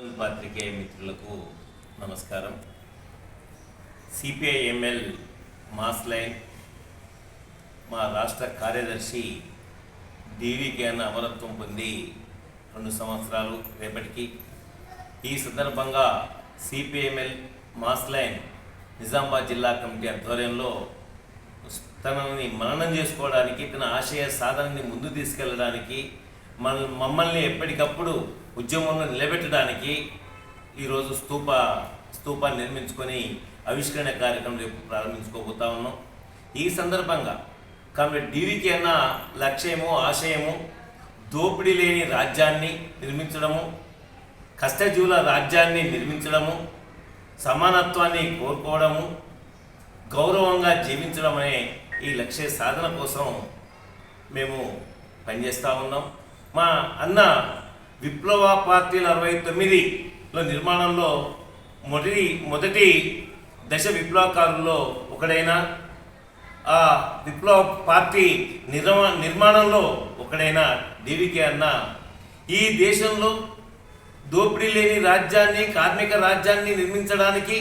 పాత్రికేయ మిత్రులకు నమస్కారం. సిపిఐఎంఎల్ మాస్లైన్ మా రాష్ట్ర కార్యదర్శి డివికే అన్న అమరత్వం పొంది రెండు సంవత్సరాలు రేపటికి. ఈ సందర్భంగా సిపిఐఎంఎల్ మాస్లైన్ నిజామాబాద్ జిల్లా కమిటీ ఆధ్వర్యంలో తనని మననం చేసుకోవడానికి తన ఆశయ సాధనని ముందు తీసుకెళ్ళడానికి మన మమ్మల్ని ఎప్పటికప్పుడు ఉద్యమంలో నిలబెట్టడానికి ఈరోజు స్తూప స్తూపాన్ని నిర్మించుకొని ఆవిష్కరణ కార్యక్రమం రేపు ప్రారంభించుకోబోతా ఉన్నాం. ఈ సందర్భంగా కాబట్టి డీవీకి అన్న లక్ష్యము ఆశయము దోపిడీ లేని రాజ్యాన్ని నిర్మించడము కష్టజీవుల రాజ్యాన్ని నిర్మించడము సమానత్వాన్ని కోరుకోవడము గౌరవంగా జీవించడం అనే ఈ లక్ష్య సాధన కోసం మేము పనిచేస్తూ ఉన్నాం. మా అన్న విప్లవ పార్టీల అరవై తొమ్మిదిలో నిర్మాణంలో మొదటి మొదటి దశ విప్లవకారుల్లో ఒకడైన ఆ విప్లవ పార్టీ నిర్మా నిర్మాణంలో ఒకడైన డివికే అన్న. ఈ దేశంలో దోపిడీ లేని రాజ్యాన్ని కార్మిక రాజ్యాన్ని నిర్మించడానికి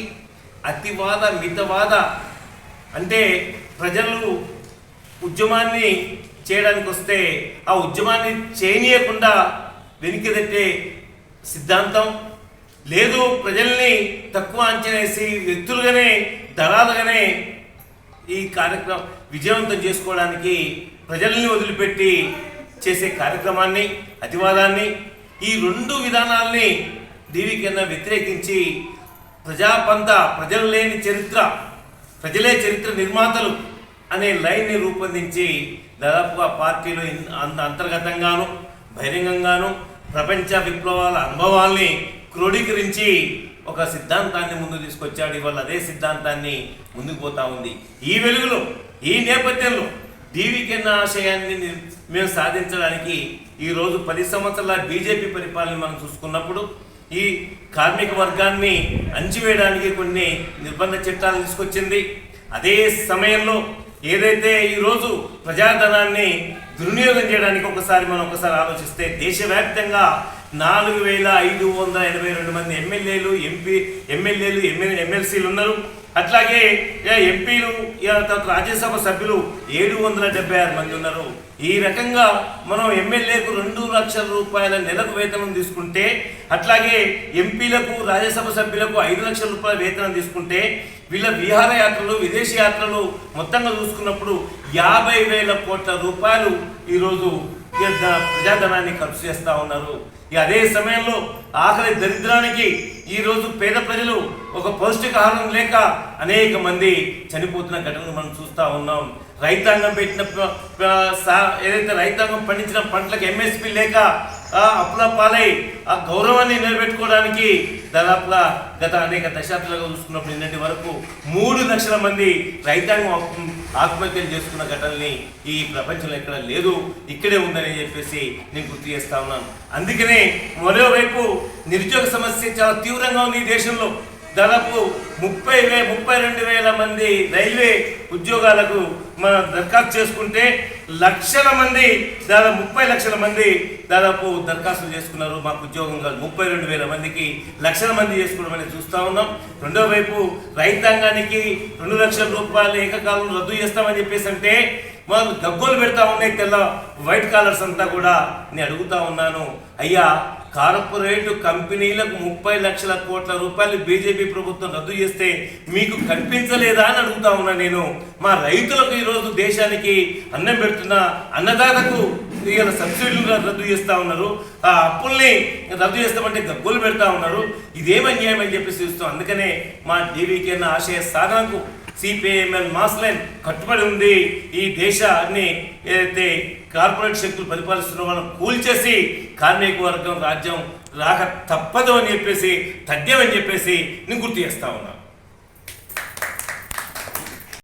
అతివాద మితవాద అంటే ప్రజలు ఉద్యమాన్ని చేయడానికి వస్తే ఆ ఉద్యమాన్ని చేయనీయకుండా వెనుకదట్టే సిద్ధాంతం. లేదు ప్రజల్ని తక్కువ అంచనా వేసి వ్యక్తులుగానే దళాలుగానే ఈ కార్యక్రమం విజయవంతం చేసుకోవడానికి ప్రజల్ని వదిలిపెట్టి చేసే కార్యక్రమాన్ని అతివాదాన్ని ఈ రెండు విధానాల్ని డివి కింద వ్యతిరేకించి ప్రజాపంత ప్రజలు లేని చరిత్ర ప్రజలే చరిత్ర నిర్మాతలు అనే లైన్ని రూపొందించి దాదాపుగా పార్టీలో అంత అంతర్గతంగాను బహిరంగంగాను ప్రపంచ విప్లవాల అనుభవాల్ని క్రోడీకరించి ఒక సిద్ధాంతాన్ని ముందు తీసుకొచ్చాడు. ఇవాళ అదే సిద్ధాంతాన్ని ముందుకు పోతా ఉంది. ఈ వెలుగులో ఈ నేపథ్యంలో దీవికెన్న ఆశయాన్ని మేము సాధించడానికి ఈరోజు పది సంవత్సరాల బీజేపీ పరిపాలన మనం చూసుకున్నప్పుడు ఈ కార్మిక వర్గాన్ని అంచివేయడానికి కొన్ని నిర్బంధ చట్టాలు తీసుకొచ్చింది. అదే సమయంలో ఏదైతే ఈరోజు ప్రజాధనాన్ని దుర్వినియోగం చేయడానికి ఒకసారి మనం ఒకసారి ఆలోచిస్తే దేశవ్యాప్తంగా నాలుగు వేల ఐదు వందల ఎనభై రెండు మంది ఎమ్మెల్యేలు ఎంపీ ఎమ్మెల్యేలు ఎమ్మెల్యే ఎమ్మెల్సీలు ఉన్నారు. అట్లాగే ఎంపీలు తర్వాత రాజ్యసభ సభ్యులు ఏడు వందల డెబ్బై ఆరు మంది ఉన్నారు. ఈ రకంగా మనం ఎమ్మెల్యేకు రెండు లక్షల రూపాయల నెలకు వేతనం తీసుకుంటే అట్లాగే ఎంపీలకు రాజ్యసభ సభ్యులకు ఐదు లక్షల రూపాయల వేతనం తీసుకుంటే వీళ్ళ విహారయాత్రలు విదేశీ యాత్రలు మొత్తంగా చూసుకున్నప్పుడు యాభై వేల కోట్ల రూపాయలు ఈరోజు ప్రజాధనాన్ని ఖర్చు చేస్తూ ఉన్నారు. ఇక అదే సమయంలో ఆకలి దరిద్రానికి ఈరోజు పేద ప్రజలు ఒక పౌష్టికాహారం లేక అనేక మంది చనిపోతున్న ఘటనలు మనం చూస్తూ ఉన్నాం. రైతాంగం పెట్టిన ఏదైతే రైతాంగం పండించిన పంటలకు ఎంఎస్పి లేక అప్పుల పాలై ఆ గౌరవాన్ని నిలబెట్టుకోవడానికి దాదాపుగా గత అనేక దశాబ్దాలుగా చూసుకున్నప్పుడు నిన్నటి వరకు మూడు లక్షల మంది రైతాంగం ఆత్మ- ఆత్మహత్యలు చేసుకున్న ఘటనని ఈ ప్రపంచంలో ఎక్కడ లేదు ఇక్కడే ఉందని చెప్పేసి నేను గుర్తు చేస్తా ఉన్నాను. అందుకనే మరోవైపు నిరుద్యోగ సమస్య చాలా తీవ్రంగా ఉంది ఈ దేశంలో. దాదాపు ముప్పై వే ముప్పై రెండు వేల మంది రైల్వే ఉద్యోగాలకు మనం దరఖాస్తు చేసుకుంటే లక్షల మంది దాదాపు ముప్పై లక్షల మంది దాదాపు దరఖాస్తులు చేసుకున్నారు. మాకు ఉద్యోగం కాదు. ముప్పై రెండు వేల మందికి లక్షల మంది చేసుకోవడం అనేది చూస్తూ ఉన్నాం. రెండో వైపు రైతాంగానికి రెండు లక్షల రూపాయలు ఏకకాలంలో రద్దు చేస్తామని చెప్పేసి అంటే వాళ్ళు గగ్గోలు పెడతా ఉన్నాయి తెల్ల వైట్ కాలర్స్ అంతా కూడా నేను అడుగుతా ఉన్నాను. అయ్యా కార్పొరేట్ కంపెనీలకు ముప్పై లక్షల కోట్ల రూపాయలు బీజేపీ ప్రభుత్వం రద్దు చేస్తే మీకు కనిపించలేదా అని అడుగుతా ఉన్నా నేను. మా రైతులకు ఈరోజు దేశానికి అన్నం పెడుతున్న అన్నదాతకు ఇవాళ సబ్సిడీలు రద్దు చేస్తూ ఉన్నారు. ఆ అప్పుల్ని రద్దు చేస్తామంటే గబ్బులు పెడతా ఉన్నారు. ఇదేమన్యాయం అని చెప్పేసి చూస్తాం. అందుకనే మా డీవీకి ఆశయ సాధనకు సిపిఐఎంఎల్ మాస్ లైన్ కట్టుబడి ఉంది. ఈ దేశాన్ని ఏదైతే కార్పొరేట్ శక్తులు పరిపాలిస్తున్న వాళ్ళని కూల్చేసి కార్మిక వర్గం రాజ్యం రాక తప్పదు అని చెప్పేసి తగ్గమని చెప్పేసి నేను గుర్తు చేస్తా ఉన్నా.